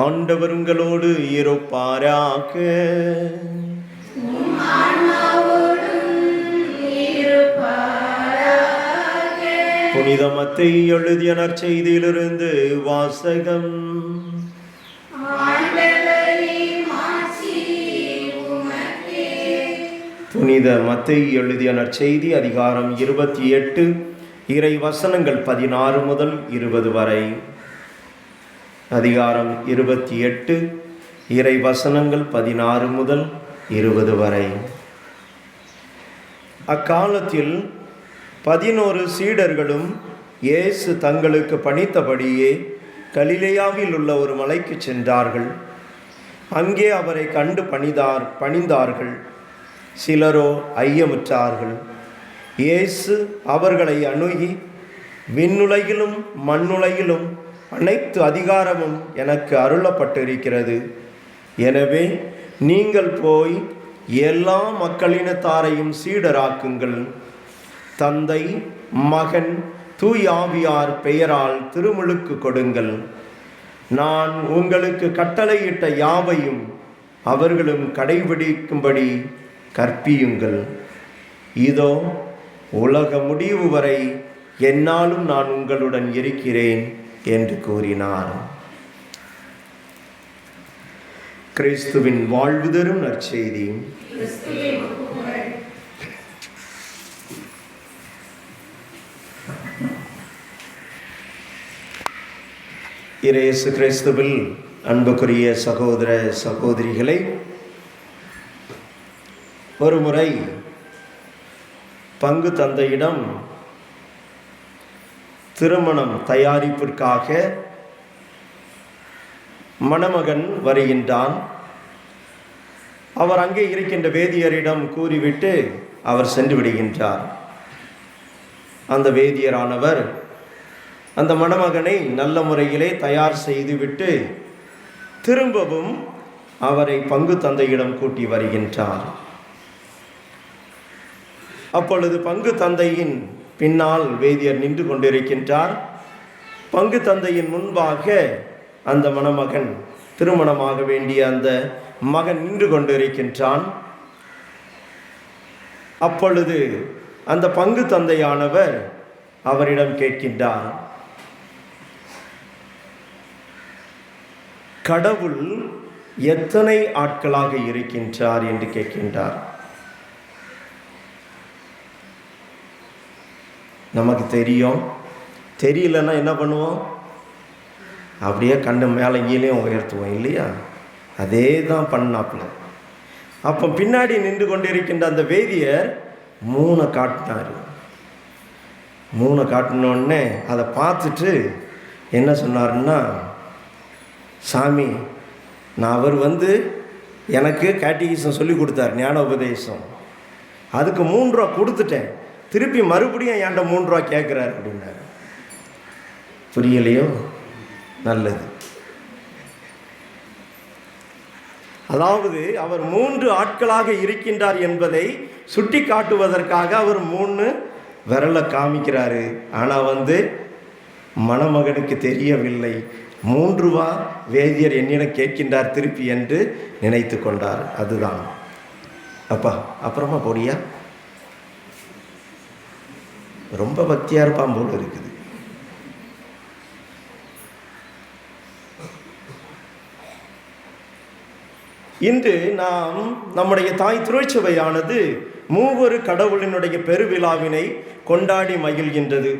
ஆண்டவர் உங்களோடு இருப்பாராக. புனித மத்தை எழுதிய நற்செய்தியிலிருந்து வாசகம். புனித மத்தை எழுதிய நற்செய்தி அதிகாரம் இருபத்தி எட்டு இறை வசனங்கள் பதினாறு முதல் இருபது வரை. அதிகாரம் இருபத்தி எட்டு இறை வசனங்கள் பதினாறு முதல் இருபது வரை. அக்காலத்தில் பதினோரு சீடர்களும் இயேசு தங்களுக்கு பணித்தபடியே கலிலேயாவில் உள்ள ஒரு மலைக்கு சென்றார்கள். அங்கே அவரை கண்டு பணிதார் பணிந்தார்கள். சிலரோ ஐயமுற்றார்கள். இயேசு அவர்களை அணுகி விண்ணுலகிலும் மண்ணுலகிலும் அனைத்து அதிகாரமும் எனக்கு அருளப்பட்டிருக்கிறது. எனவே நீங்கள் போய் எல்லா மக்களினத்தாரையும் சீடராக்குங்கள். தந்தை மகன் தூயாவியார் பெயரால் திருமுழுக்கு கொடுங்கள். நான் உங்களுக்கு கட்டளையிட்ட யாவையும் அவர்களும் கடைபிடிக்கும்படி கற்பியுங்கள். இதோ உலக முடிவு வரை என்னாலும் நான் உங்களுடன் இருக்கிறேன். என்று கூறினார். கிறிஸ்துவின் வாழ்வு தரும் நற்செய்தி. இயேசு கிறிஸ்துவில் அன்புக்குரிய சகோதர சகோதரிகளை ஒருமுறை பங்கு தந்தையிடம் திருமணம் தயாரிப்பிற்காக மணமகன் வருகின்றான். அவர் அங்கே இருக்கின்ற வேதியரிடம் கூறிவிட்டு அவர் சென்று விடுகின்றார். அந்த வேதியரானவர் அந்த மணமகனை நல்ல முறையிலே தயார் செய்துவிட்டு திரும்பவும் அவரை பங்கு தந்தையிடம் கூட்டி வருகின்றார். அப்பொழுது பங்கு தந்தையின் பின்னால் வேதியர் நின்று கொண்டிருக்கின்றார். பங்கு தந்தையின் முன்பாக அந்த மணமகன் திருமணமாக வேண்டிய அந்த மகன் நின்று கொண்டிருக்கின்றான். அப்பொழுது அந்த பங்கு தந்தையானவர் அவரிடம் கேட்கின்றார் கடவுள் எத்தனை ஆட்களாக இருக்கின்றார்? என்று கேட்கின்றார். நமக்கு தெரியும். தெரியலன்னா என்ன பண்ணுவோம்? அப்படியே கண்டு மேலே கீழேயும் உயர்த்துவோம் இல்லையா? அதே தான் பண்ணாப்புல. அப்போ பின்னாடி நின்று கொண்டிருக்கின்ற அந்த வேதியர் மூணை காட்டினார். மூணை காட்டினோடனே அதை பார்த்துட்டு என்ன சொன்னாருன்னா சாமி நான் அவர் வந்து எனக்கு கேட்டிகிசம் சொல்லி கொடுத்தார் ஞான உபதேசம் அதுக்கு மூன்று ரூபா கொடுத்துட்டேன். திருப்பி மறுபடியும் ஏன்ட மூன்று ரூபா கேட்குறாரு அப்படின்னாரு. புரியலையோ? நல்லது. அதாவது அவர் மூன்று ஆட்களாக இருக்கின்றார் என்பதை சுட்டி காட்டுவதற்காக அவர் மூணு விரலை காமிக்கிறாரு. ஆனால் வந்து மணமகனுக்கு தெரியவில்லை. மூன்று வா வேதியர் என்னிடம் கேட்கின்றார் திருப்பி என்று நினைத்து கொண்டார். அதுதான். அப்பா அப்புறமா போடியா? ரொம்ப பக்தியாக இருப்பான் போல் இருக்குது. இன்று நாம் நம்முடைய தாய் திருச்சபையானது மூவொரு கடவுளினுடைய பெருவிழாவினை கொண்டாடி மகிழ்கின்றது.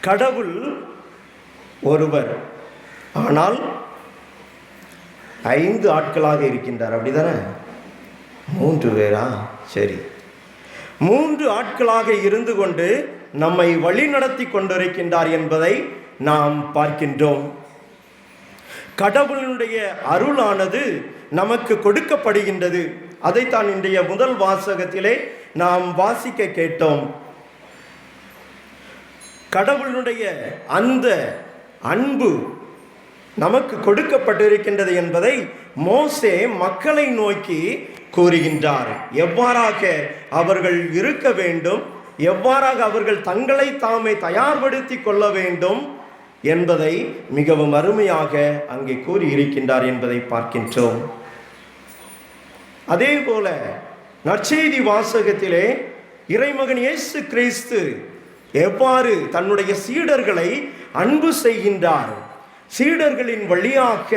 கடவுள் ஒருவர். ஆனால் ஐந்து ஆட்களாக இருக்கின்றார். அப்படிதானே? மூன்று பேரா? சரி. மூன்று ஆட்களாக இருந்து கொண்டு நம்மை வழிநடத்தி கொண்டிருக்கின்றார் என்பதை நாம் பார்க்கின்றோம். கடவுளினுடைய அருளானது நமக்கு கொடுக்கப்படுகின்றது. அதைத்தான் இன்றைய முதல் வாசகத்திலே நாம் வாசிக்க கேட்டோம். கடவுளுடைய அந்த அன்பு நமக்கு கொடுக்கப்பட்டிருக்கின்றது என்பதை மோசே மக்களை நோக்கி கூறுகின்றார். எவ்வாறாக அவர்கள் இருக்க வேண்டும் எவ்வாறாக அவர்கள் தங்களை தாமே தயார்படுத்தி கொள்ள வேண்டும் என்பதை மிகவும் அருமையாக அங்கே கூறியிருக்கின்றார் என்பதை பார்க்கின்றோம். அதே போல நற்செய்தி வாசகத்திலே இறைமகன் இயேசு கிறிஸ்து எவ்வாறு தன்னுடைய சீடர்களை அன்பு செய்கின்றார். சீடர்களின் வழியாக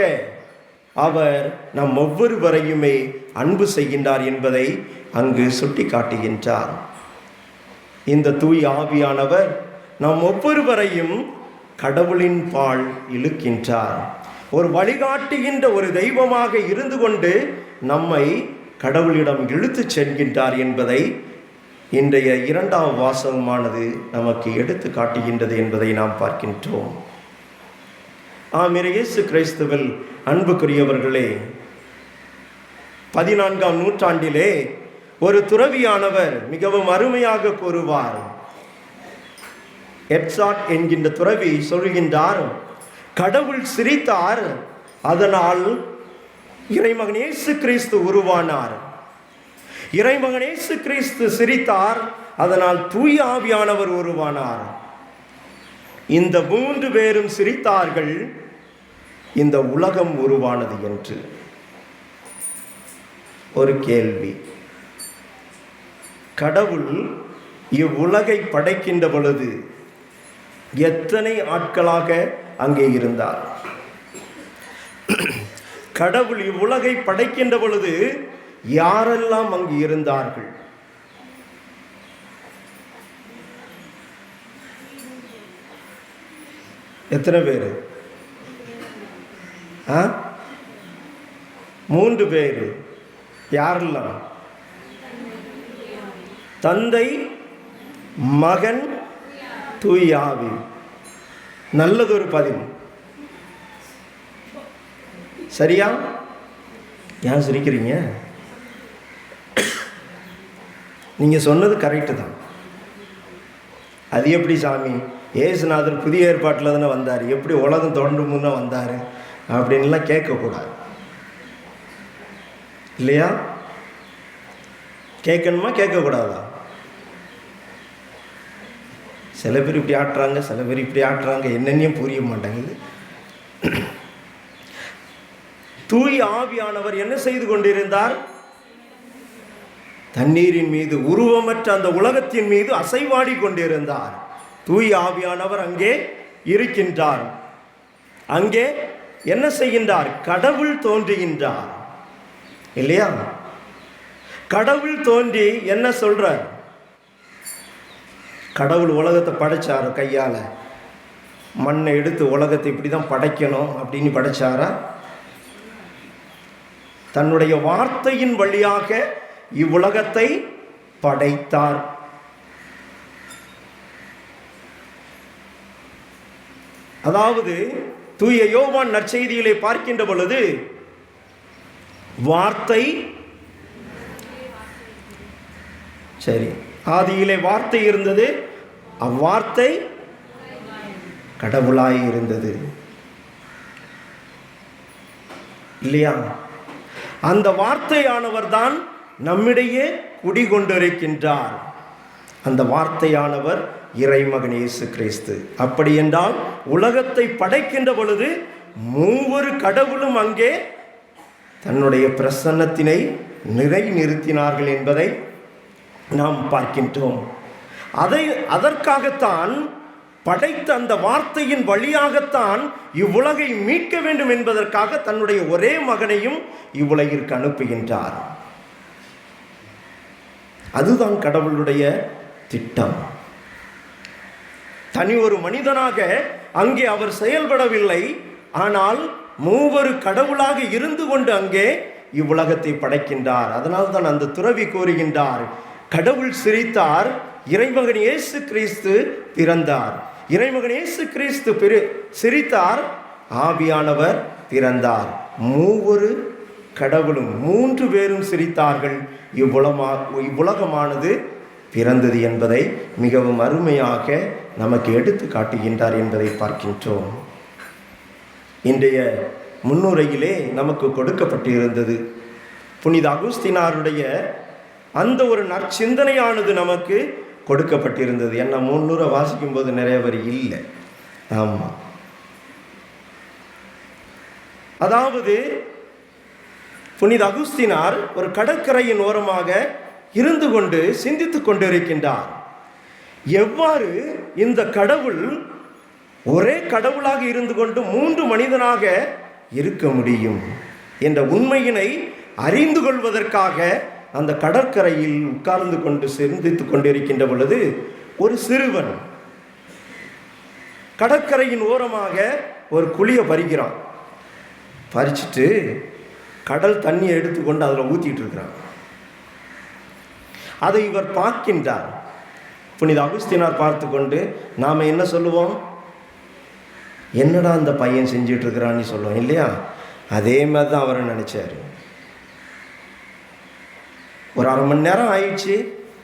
அவர் நம் ஒவ்வொருவரையுமே அன்பு செய்கின்றார் என்பதை அங்கு சுட்டி காட்டுகின்றார் இந்த தூய் ஆவியானவர் நம் ஒவ்வொருவரையும் கடவுளின் பால் இழுக்கின்றார். ஒரு வழிகாட்டுகின்ற ஒரு தெய்வமாக இருந்து கொண்டு நம்மை கடவுளிடம் இழுத்துச் செல்கின்றார் என்பதை இன்றைய இரண்டாம் வாசகமானது நமக்கு எடுத்து காட்டுகின்றது என்பதை நாம் பார்க்கின்றோம். ஆம் இயேசு கிறிஸ்துவில் அன்புக்குரியவர்களே பதினான்காம் நூற்றாண்டிலே ஒரு துறவியானவர் மிகவும் அருமையாக கூறுவார். எட்சாட் என்கின்ற துறவி சொல்கின்றார் கடவுள் சிரித்தார் அதனால் இறைமகன் இயேசு கிறிஸ்து உருவானார். இறைமகன் இயேசு கிறிஸ்து சிரித்தார் அதனால் தூய ஆவியானவர் உருவானார். இந்த மூன்று பேரும் சிரித்தார்கள் இந்த உலகம் உருவானது என்று. ஒரு கேள்வி. கடவுள் இவ்வுலகை படைக்கின்ற பொழுது எத்தனை ஆட்களாக அங்கே இருந்தார்? கடவுள் இவ்வுலகை படைக்கின்ற பொழுது யாரெல்லாம் அங்கு இருந்தார்கள்? எத்தனை பேர்? ஆ? மூன்று பேர். யாரெல்லாம்? தந்தை மகன் தூய் ஆவி நல்லதொரு பதிவு சரியா? ஏன் சிரிக்கிறீங்க? நீங்கள் சொன்னது கரெக்டு தான். அது எப்படி சாமி? ஏசுநாதர் புதிய ஏற்பாட்டில் தானே வந்தார். எப்படி உலகம் தொடரும் முன்னே வந்தார்? அப்படின்லாம் கேட்கக்கூடாது. இல்லையா? கேட்கணுமா? கேட்கக்கூடாதா? சில பேர் இப்படி ஆட்டுறாங்க சில பேர் இப்படி ஆட்டுறாங்க என்னென்னையும் புரிய மாட்டேங்குது. தூய் ஆவியானவர் என்ன செய்து கொண்டிருந்தார்? தண்ணீரின் மீது உருவமற்ற அந்த உலகத்தின் மீது அசைவாடி கொண்டிருந்தார். தூய் ஆவியானவர் அங்கே இருக்கின்றார். அங்கே என்ன செய்கின்றார்? கடவுள் தோன்றுகின்றார். இல்லையா? கடவுள் தோன்றி என்ன சொல்றார்? கடவுள் உலகத்தை படைச்சார் கையால். மண்ணை எடுத்து உலகத்தை இப்படி தான் படைக்கணும் அப்படின்னு படைச்சாரா? தன்னுடைய வார்த்தையின் வழியாக இவ்வுலகத்தை படைத்தார். அதாவது தூய யோவான் நற்செய்தியிலே பார்க்கின்ற பொழுது வார்த்தை சரி ஆதியிலே வார்த்தை இருந்தது அவ்வார்த்தை கடவுளாய் இருந்தது. இல்லையா? அந்த வார்த்தையானவர் தான் நம்மிடையே குடிகொண்டிருக்கின்றார். அந்த வார்த்தையானவர் இறைமகன் இயேசு கிறிஸ்து. அப்படி என்றால் உலகத்தை படைக்கின்ற பொழுது மூவொரு கடவுளும் அங்கே தன்னுடைய பிரசன்னத்தினை நிறை நிறுத்தினார்கள் என்பதை நாம் பார்க்கின்றோம். அதை அதற்காகத்தான் படைத்த அந்த வார்த்தையின் வழியாகத்தான் இவ்வுலகை மீட்க வேண்டும் என்பதற்காக தன்னுடைய ஒரே மகனையும் இவ்வுலகிற்கு அனுப்புகின்றார். அதுதான் கடவுளுடைய திட்டம். தனி ஒரு மனிதனாக அங்கே அவர் செயல்படவில்லை. ஆனால் மூவரு கடவுளாக இருந்து கொண்டு அங்கே இவ்வுலகத்தை படைக்கின்றார். அதனால் தான் அந்த துறவி கூறுகின்றார் கடவுள் சிரித்தார் இறைமகன் இயேசு கிறிஸ்து பிறந்தார். இறைமகன் இயேசு கிறிஸ்து பிரி சிரித்தார் ஆவியானவர் பிறந்தார். மூவரு கடவுளும் மூன்று பேரும் சிரித்தார்கள். இவ்வுலமா இவ்வுலகமானது பிறந்தது என்பதை மிகவும் அருமையாக நமக்கு எடுத்து காட்டுகின்றார் என்பதை பார்க்கின்றோம். இன்றைய முன்னுரையிலே நமக்கு கொடுக்கப்பட்டிருந்தது. புனித அகுஸ்தினாருடைய அந்த ஒரு நற்சிந்தனையானது நமக்கு கொடுக்கப்பட்டிருந்தது. என்ன முன்னூரை வாசிக்கும்போது நிறைய பேர் இல்லை. ஆமாம் அதாவது புனித அகுஸ்தினார் ஒரு கடற்கரையின் ஓரமாக இருந்து கொண்டு சிந்தித்து கொண்டிருக்கின்றார். எவ்வாறு இந்த கடவுள் ஒரே கடவுளாக இருந்து கொண்டு மூன்று மனிதனாக இருக்க முடியும் என்ற உண்மையினை அறிந்து கொள்வதற்காக அந்த கடற்கரையில் உட்கார்ந்து கொண்டு சிந்தித்துக் கொண்டிருக்கின்ற பொழுது ஒரு சிறுவன் கடற்கரையின் ஓரமாக ஒரு குழியை பறிக்கிறான். பறிச்சுட்டு கடல் தண்ணியை எடுத்துக்கொண்டு அதில் ஊற்றிட்டு இருக்கிறான். அதை இவர் பார்க்கின்றார். புனித அகுஸ்தினார் பார்த்து கொண்டு நாம் என்ன சொல்லுவோம்? என்னடா அந்த பையன் செஞ்சிட்டு இருக்கிறான்னு சொல்லுவோம் இல்லையா? அதே மாதிரி தான் அவரை நினச்சார். ஒரு அரை மணி நேரம் ஆயிடுச்சு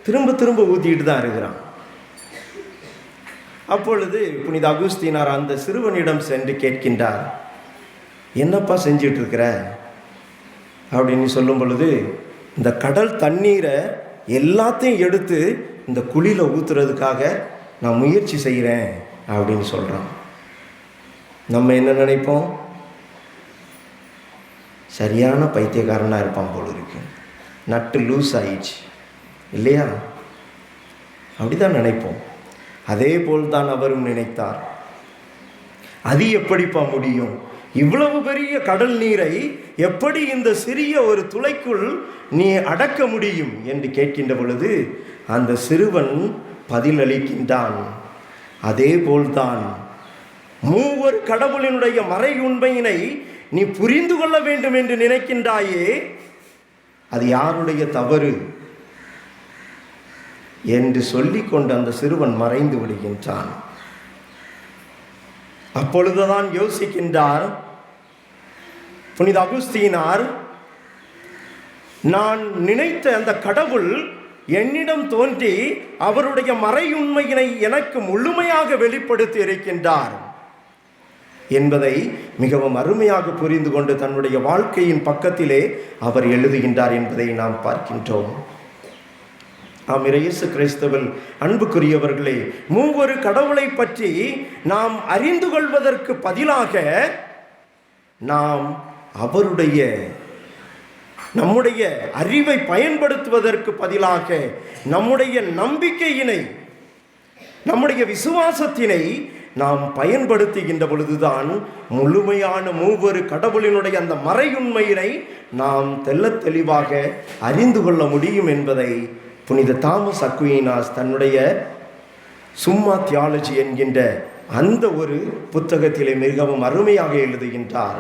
திரும்ப திரும்ப ஊற்றிட்டு தான் இருக்கிறான். அப்பொழுது புனித அகுஸ்தீனார் அந்த சிறுவனிடம் சென்று கேட்கின்றார் என்னப்பா செஞ்சிட்டு இருக்கிற அப்படின்னு சொல்லும் பொழுது இந்த கடல் தண்ணீரை எல்லாத்தையும் எடுத்து இந்த குழியில் ஊற்றுறதுக்காக நான் முயற்சி செய்கிறேன் அப்படின்னு சொல்கிறான் நம்ம என்ன நினைப்போம்? சரியான பைத்தியக்காரனாக இருப்பான் போல இருக்கு. நட்டு லூஸ் ஆயிடுச்சு. இல்லையா? அப்படிதான் நினைப்போம். அதே போல் தான் அவரும் நினைத்தார். அது எப்படிப்பா முடியும்? இவ்வளவு பெரிய கடல் நீரை எப்படி இந்த சிறிய ஒரு துளைக்குள் நீ அடக்க முடியும்? என்று கேட்கின்ற பொழுது அந்த சிறுவன் பதிலளிக்கின்றான். அதே போல்தான் மூவர் கடவுளினுடைய மறை உண்மையினை நீ புரிந்து கொள்ள வேண்டும் என்று நினைக்கின்றாயே அது யாருடைய தவறு? என்று சொல்லிக்கொண்டு அந்த சிறுவன் மறைந்து விடுகின்றான். அப்பொழுதுதான் யோசிக்கின்றார் புனித அகுஸ்தீனார் நான் நினைத்த அந்த கடவுள் என்னிடம் தோன்றி அவருடைய மறையுண்மையினை எனக்கு முழுமையாக வெளிப்படுத்தி இருக்கின்றார் என்பதை மிகவும் அருமையாக புரிந்து கொண்டு தன்னுடைய வாழ்க்கையின் பக்கத்திலே அவர் எழுதுகின்றார் என்பதை நாம் பார்க்கின்றோம். ஆம் இயேசு கிறிஸ்துவில் அன்புக்குரியவர்களே மூவொரு கடவுளை பற்றி நாம் அறிந்து கொள்வதற்கு பதிலாக நாம் அவருடைய நம்முடைய அறிவை பயன்படுத்துவதற்கு பதிலாக நம்முடைய நம்பிக்கையினை நம்முடைய விசுவாசத்தினை நாம் பயன்படுத்துகின்ற பொழுதுதான் முழுமையான மூவொரு கடவுளினுடைய அந்த மறையுண்மையினை நாம் தெள்ளத் தெளிவாக அறிந்து கொள்ள முடியும் என்பதை புனித தாமஸ் அக்வீனாஸ் தன்னுடைய சும்மா தியாலஜி என்கின்ற அந்த ஒரு புத்தகத்திலே மிகவும் அருமையாக எழுதுகின்றார்.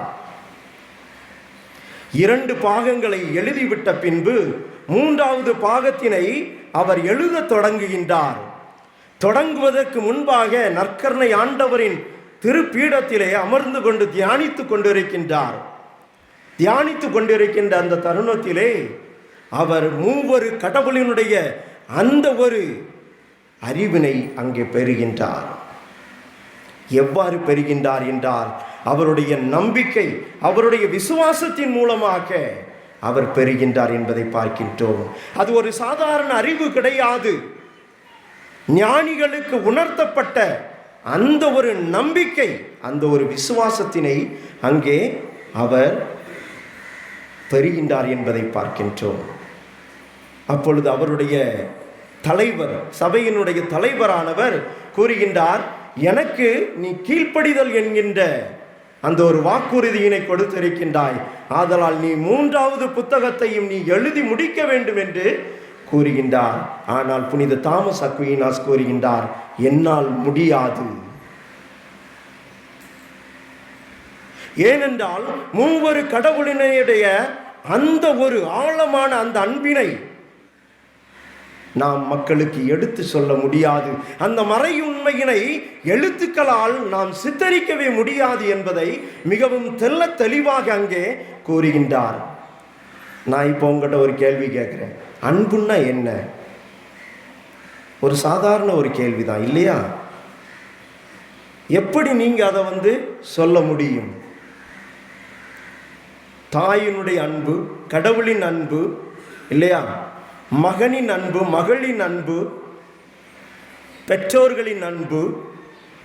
இரண்டு பாகங்களை எழுதிவிட்ட பின்பு மூன்றாவது பாகத்தினை அவர் எழுதத் தொடங்குகின்றார். தொடங்குவதற்கு முன்பாக நற்கர்ணை ஆண்டவரின் திருப்பீடத்திலே அமர்ந்து கொண்டு தியானித்து கொண்டிருக்கின்றார். தியானித்து கொண்டிருக்கின்ற அந்த தருணத்திலே அவர் மூவரு கடவுளினுடைய அந்த ஒரு அறிவினை அங்கே பெறுகின்றார். எவ்வாறு பெறுகின்றார் என்றால் அவருடைய நம்பிக்கை அவருடைய விசுவாசத்தின் மூலமாக அவர் பெறுகின்றார் என்பதை பார்க்கின்றோம். அது ஒரு சாதாரண அறிவு கிடையாது. ஞானிகளுக்கு உணர்த்தப்பட்ட அந்த ஒரு நம்பிக்கை அந்த ஒரு விசுவாசத்தினை அங்கே அவர் பெறுகின்றார் என்பதை பார்க்கின்றோம். அப்பொழுது அவருடைய தலைவர் சபையினுடைய தலைவரானவர் கூறுகின்றார் எனக்கு நீ கீழ்ப்படிதல் என்கின்ற அந்த ஒரு வாக்குறுதியினை கொடுத்திருக்கின்றாய். ஆதலால் நீ மூன்றாவது புத்தகத்தையும் நீ எழுதி முடிக்க வேண்டும் என்று கூறுகின்றார். ஆனால் புனித தாமஸ் அக்வீனாஸ் கூறுகின்றார் என்னால் முடியாது. ஏனென்றால் மூவரு கடவுளினுடைய அந்த ஒரு ஆழமான அந்த அன்பினை நாம் மக்களுக்கு எடுத்து சொல்ல முடியாது. அந்த மறையுண்மையினை எழுத்துக்களால் நாம் சித்தரிக்கவே முடியாது என்பதை மிகவும் தெல்ல தெளிவாக அங்கே கூறுகின்றார். நான் இப்போ உங்ககிட்ட ஒரு கேள்வி கேட்குறேன். அன்புன்னா என்ன? ஒரு சாதாரண ஒரு கேள்விதான் இல்லையா? எப்படி நீங்கள் அதை வந்து சொல்ல முடியும்? தாயினுடைய அன்பு கடவுளின் அன்பு இல்லையா? மகனின் அன்பு மகளின் அன்பு பெற்றோர்களின் அன்பு.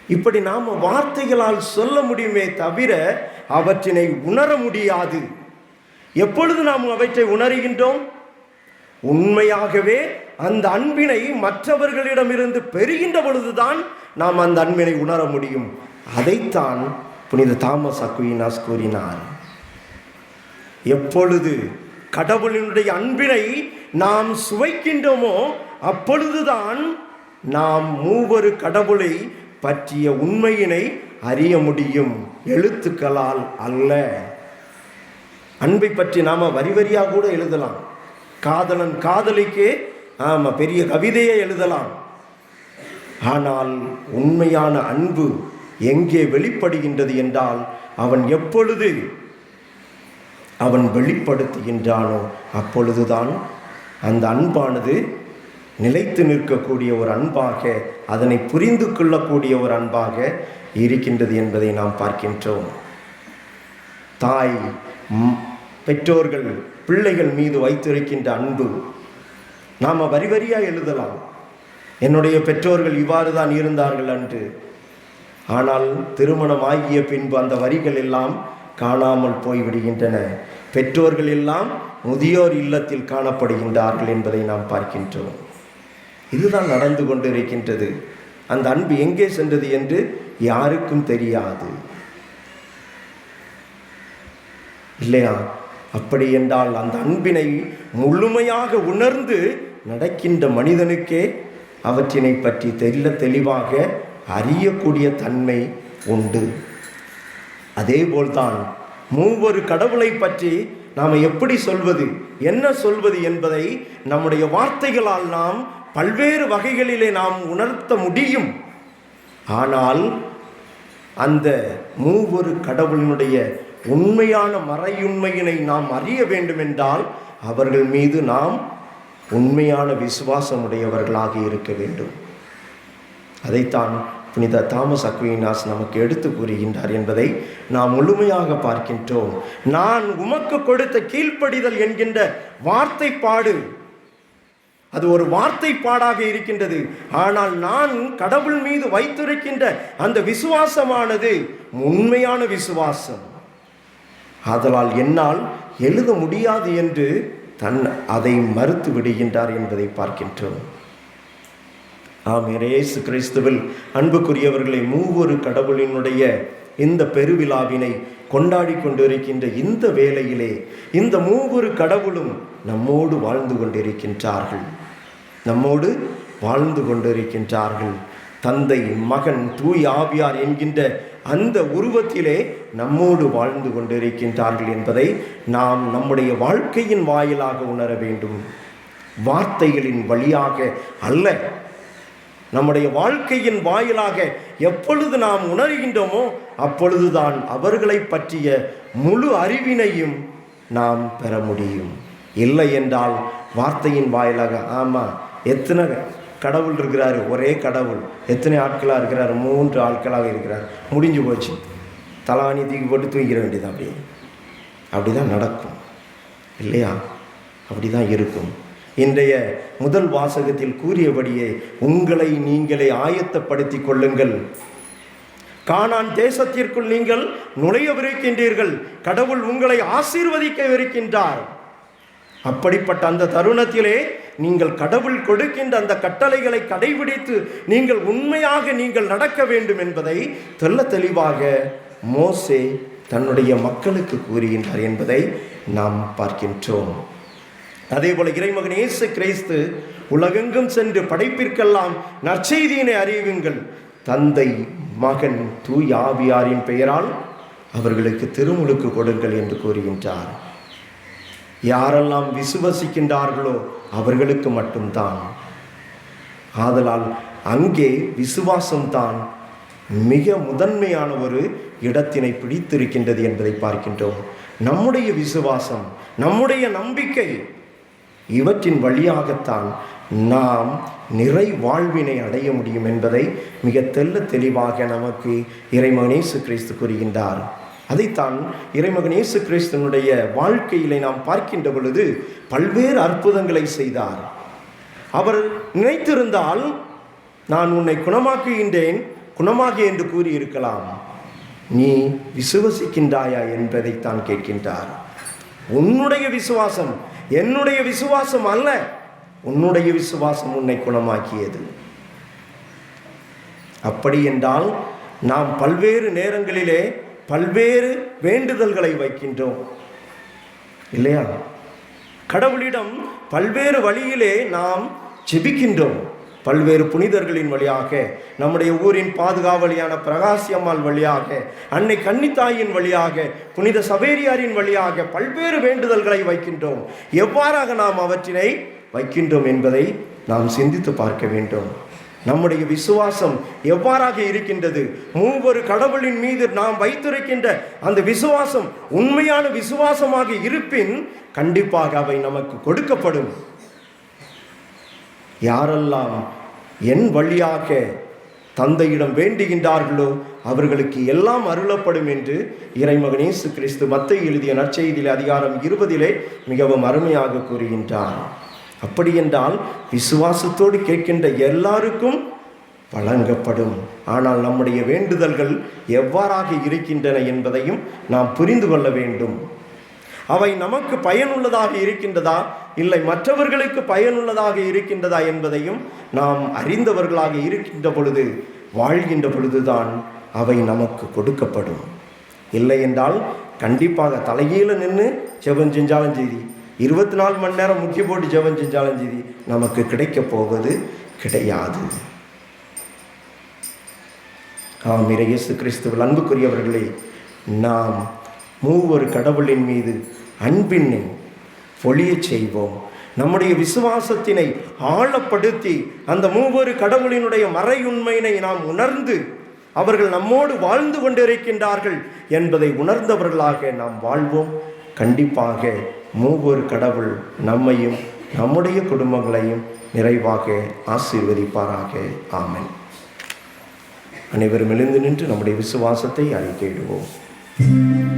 இப்படி நாம் வார்த்தைகளால் சொல்ல முடியுமே தவிர அவற்றினை உணர முடியாது. எப்பொழுது நாம் அவற்றை உணர்கின்றோம்? உண்மையாகவே அந்த அன்பினை மற்றவர்களிடமிருந்து பெறுகின்ற பொழுதுதான் நாம் அந்த அன்பினை உணர முடியும். அதைத்தான் புனித தாமஸ் அக்குயினாஸ் கூறினார். எப்பொழுது கடவுளினுடைய அன்பினை நாம் சுவைக்கின்றோமோ அப்பொழுதுதான் நாம் மூவரு கடவுளை பற்றிய உண்மையினை அறிய முடியும். எழுத்துக்களால் அல்ல. அன்பை பற்றி நாம் வரி வரியாக கூட எழுதலாம். காதலன் காதலிக்கே ஆமாம் பெரிய கவிதையை எழுதலாம். ஆனால் உண்மையான அன்பு எங்கே வெளிப்படுகின்றது என்றால் அவன் எப்பொழுது அவன் வெளிப்படுத்துகின்றானோ அப்பொழுதுதான் அந்த அன்பானது நிலைத்து நிற்கக்கூடிய ஒரு அன்பாக அதனை புரிந்து கொள்ளக்கூடிய ஒரு அன்பாக இருக்கின்றது என்பதை நாம் பார்க்கின்றோம். தாய் பெற்றோர்கள் பிள்ளைகள் மீது வைத்திருக்கின்ற அன்பு நாம் வரி வரியாக எழுதலாம். என்னுடைய பெற்றோர்கள் இவ்வாறு தான் இருந்தார்கள் அன்று. ஆனால் திருமணம் ஆகிய பின்பு அந்த வரிகள் எல்லாம் காணாமல் போய்விடுகின்றன. பெற்றோர்கள் எல்லாம் முதியோர் இல்லத்தில் காணப்படுகின்றார்கள் என்பதை நாம் பார்க்கின்றோம். இதுதான் நடந்து கொண்டிருக்கின்றது. அந்த அன்பு எங்கே சென்றது என்று யாருக்கும் தெரியாது. இல்லையா? அப்படி என்றால் அந்த அன்பினை முழுமையாக உணர்ந்து நடக்கின்ற மனிதனுக்கே அவற்றினை பற்றி தெல்ல தெளிவாக அறியக்கூடிய தன்மை உண்டு. அதேபோல்தான் மூவொரு கடவுளை பற்றி நாம் எப்படி சொல்வது என்ன சொல்வது என்பதை நம்முடைய வார்த்தைகளால் நாம் பல்வேறு வகைகளிலே நாம் உணர்த்த முடியும். ஆனால் அந்த மூவொரு கடவுளினுடைய உண்மையான மறையுண்மையினை நாம் அறிய வேண்டுமென்றால் அவர்கள் மீது நாம் உண்மையான விசுவாசமுடையவர்களாக இருக்க வேண்டும். அதைத்தான் புனித தாமஸ் அக்வீனாஸ் நமக்கு எடுத்து கூறுகின்றார் என்பதை நாம் முழுமையாக பார்க்கின்றோம். நான் உமக்கு கொடுத்த கீழ்ப்படிதல் என்கின்ற வார்த்தைப்பாடு அது ஒரு வார்த்தைப்பாடாக இருக்கின்றது. ஆனால் நான் கடவுள் மீது வைத்திருக்கின்ற அந்த விசுவாசமானது உண்மையான விசுவாசம். ஆதலால் என்னால் எழுத முடியாது என்று தன் அதை மறுத்து விடுகின்றார் என்பதை பார்க்கின்றோம். ஆம் இயேசு கிறிஸ்துவில் அன்புக்குரியவர்களை மூவொரு கடவுளினுடைய இந்த பெருவிழாவினை கொண்டாடி கொண்டிருக்கின்ற இந்த வேளையிலே இந்த மூவொரு கடவுளும் நம்மோடு வாழ்ந்து கொண்டிருக்கின்றார்கள். நம்மோடு வாழ்ந்து கொண்டிருக்கின்றார்கள். தந்தை மகன் தூய் ஆவியார் என்கின்ற அந்த உருவத்திலே நம்மோடு வாழ்ந்து கொண்டிருக்கின்றார்கள் என்பதை நாம் நம்முடைய வாழ்க்கையின் வாயிலாக உணர வேண்டும். வார்த்தைகளின் வழியாக அல்ல நம்முடைய வாழ்க்கையின் வாயிலாக எப்பொழுது நாம் உணர்கின்றோமோ அப்பொழுதுதான் அவர்களை பற்றிய முழு அறிவினையும் நாம் பெற முடியும். இல்லை என்றால் வார்த்தையின் வாயிலாக ஆமாம் எத்தனை கடவுள் இருக்கிறார் ஒரே கடவுள். எத்தனை ஆட்களாக இருக்கிறார் மூன்று ஆட்களாக இருக்கிறார். முடிஞ்சு போச்சு. தலாணி தூக்கி போட்டு தூங்கிட வேண்டியது அப்படியே. அப்படி தான் நடக்கும். இல்லையா? அப்படி தான் இருக்கும். இன்றைய முதல் வாசகத்தில் கூறியபடியே உங்களை நீங்களே ஆயத்தப்படுத்தி கொள்ளுங்கள். காணான் தேசத்திற்குள் நீங்கள் நுழையவிருக்கின்றீர்கள். கடவுள் உங்களை ஆசீர்வதிக்கவிருக்கின்றார். அப்படிப்பட்ட அந்த தருணத்திலே நீங்கள் கடவுள் கொடுக்கின்ற அந்த கட்டளைகளை கடைபிடித்து நீங்கள் உண்மையாக நீங்கள் நடக்க வேண்டும் என்பதை தெள்ள தெளிவாக மோசே தன்னுடைய மக்களுக்கு கூறுகின்றார் என்பதை நாம் பார்க்கின்றோம். அதே போல இறைமகன் இயேசு கிறிஸ்து உலகெங்கும் சென்று படைப்பிற்கெல்லாம் நற்செய்தியினை அறியுங்கள் தந்தை மகன் தூய் ஆவியாரின் பெயரால் அவர்களுக்கு திருமுழுக்கு கொடுங்கள் என்று கூறுகின்றார். யாரெல்லாம் விசுவசிக்கின்றார்களோ அவர்களுக்கு மட்டும்தான். ஆதலால் அங்கே விசுவாசம்தான் மிக முதன்மையான ஒரு இடத்தினை பிடித்திருக்கின்றது என்பதை பார்க்கின்றோம். நம்முடைய விசுவாசம் நம்முடைய நம்பிக்கை இவற்றின் வழியாகத்தான் நாம் நிறை வாழ்வினை அடைய முடியும் என்பதை மிக தெல்ல தெளிவாக நமக்கு இறைமகனேசு கிறிஸ்து கூறுகின்றார். அதைத்தான் இறைமகன் இயேசு கிறிஸ்துவனுடைய வாழ்க்கையிலே நாம் பார்க்கின்ற பொழுது பல்வேறு அற்புதங்களை செய்தார். அவர் நினைத்திருந்தால் நான் உன்னை குணமாக்குகின்றேன் குணமாகு என்று கூறியிருக்கலாம். நீ விசுவசிக்கின்றாயா என்பதைத்தான் கேட்கின்றார். உன்னுடைய விசுவாசம் என்னுடைய விசுவாசம் அல்ல உன்னுடைய விசுவாசம் உன்னை குணமாக்கியது. அப்படி என்றால் நாம் பல்வேறு நேரங்களிலே பல்வேறு வேண்டுதல்களை வைக்கின்றோம். இல்லையா? கடவுளிடம் பல்வேறு வழியிலே நாம் ஜெபிக்கின்றோம். பல்வேறு புனிதர்களின் வழியாக நம்முடைய ஊரின் பாதுகாவலியான பிரகாசி அம்மாள் வழியாக அன்னை கன்னித்தாயின் வழியாக புனித சவேரியாரின் வழியாக பல்வேறு வேண்டுதல்களை வைக்கின்றோம். எவ்வாறாக நாம் அவற்றினை வைக்கின்றோம் என்பதை நாம் சிந்தித்து பார்க்க வேண்டும். நம்முடைய விசுவாசம் எவ்வாறாக இருக்கின்றது? மூவொரு கடவுளின் மீது நாம் வைத்திருக்கின்ற அந்த விசுவாசம் உண்மையான விசுவாசமாக இருப்பின் கண்டிப்பாக அவை நமக்கு கொடுக்கப்படும். யாரெல்லாம் என் வழியாக தந்தையிடம் வேண்டுகின்றார்களோ அவர்களுக்கு எல்லாம் அருளப்படும் என்று இறைமகன் இயேசு கிறிஸ்து மத்தை எழுதிய நற்செய்தியில் அதிகாரம் இருபதிலே மிகவும் அருமையாக கூறுகின்றார். அப்படி என்றால் விசுவாசத்தோடு கேட்கின்ற எல்லாருக்கும் வழங்கப்படும். ஆனால் நம்முடைய வேண்டுதல்கள் எவ்வாறாக இருக்கின்றன என்பதையும் நாம் புரிந்து கொள்ள வேண்டும். அவை நமக்கு பயனுள்ளதாக இருக்கின்றதா? இல்லை மற்றவர்களுக்கு பயனுள்ளதாக இருக்கின்றதா என்பதையும் நாம் அறிந்தவர்களாக இருக்கின்ற பொழுது வாழ்கின்ற பொழுதுதான் அவை நமக்கு கொடுக்கப்படும். இல்லை என்றால் கண்டிப்பாக தலைகீழ நின்று ஜெபம் செஞ்சாலும் சரி இருபத்தி நாலு மணி நேரம் முக்கிய போட்டு ஜெபம் செஞ்சாலும் சரி நமக்கு கிடைக்கப் போவது கிடையாது. ஆம் இயேசு கிறிஸ்துவில் அன்புக்குரியவர்களே நாம் மூவொரு கடவுளின் மீது அன்பினை பொழியச் செய்வோம். நம்முடைய விசுவாசத்தினை ஆழப்படுத்தி அந்த மூவொரு கடவுளினுடைய மறையுண்மையினை நாம் உணர்ந்து அவர்கள் நம்மோடு வாழ்ந்து கொண்டிருக்கின்றார்கள் என்பதை உணர்ந்தவர்களாக நாம் வாழ்வோம். கண்டிப்பாக மூவொரு கடவுள் நம்மையும் நம்முடைய குடும்பங்களையும் நிறைவாக ஆசீர்வதிப்பாராக. ஆமன். அனைவரும் எழுந்து நின்று நம்முடைய விசுவாசத்தை அறிக்கையிடுவோம்.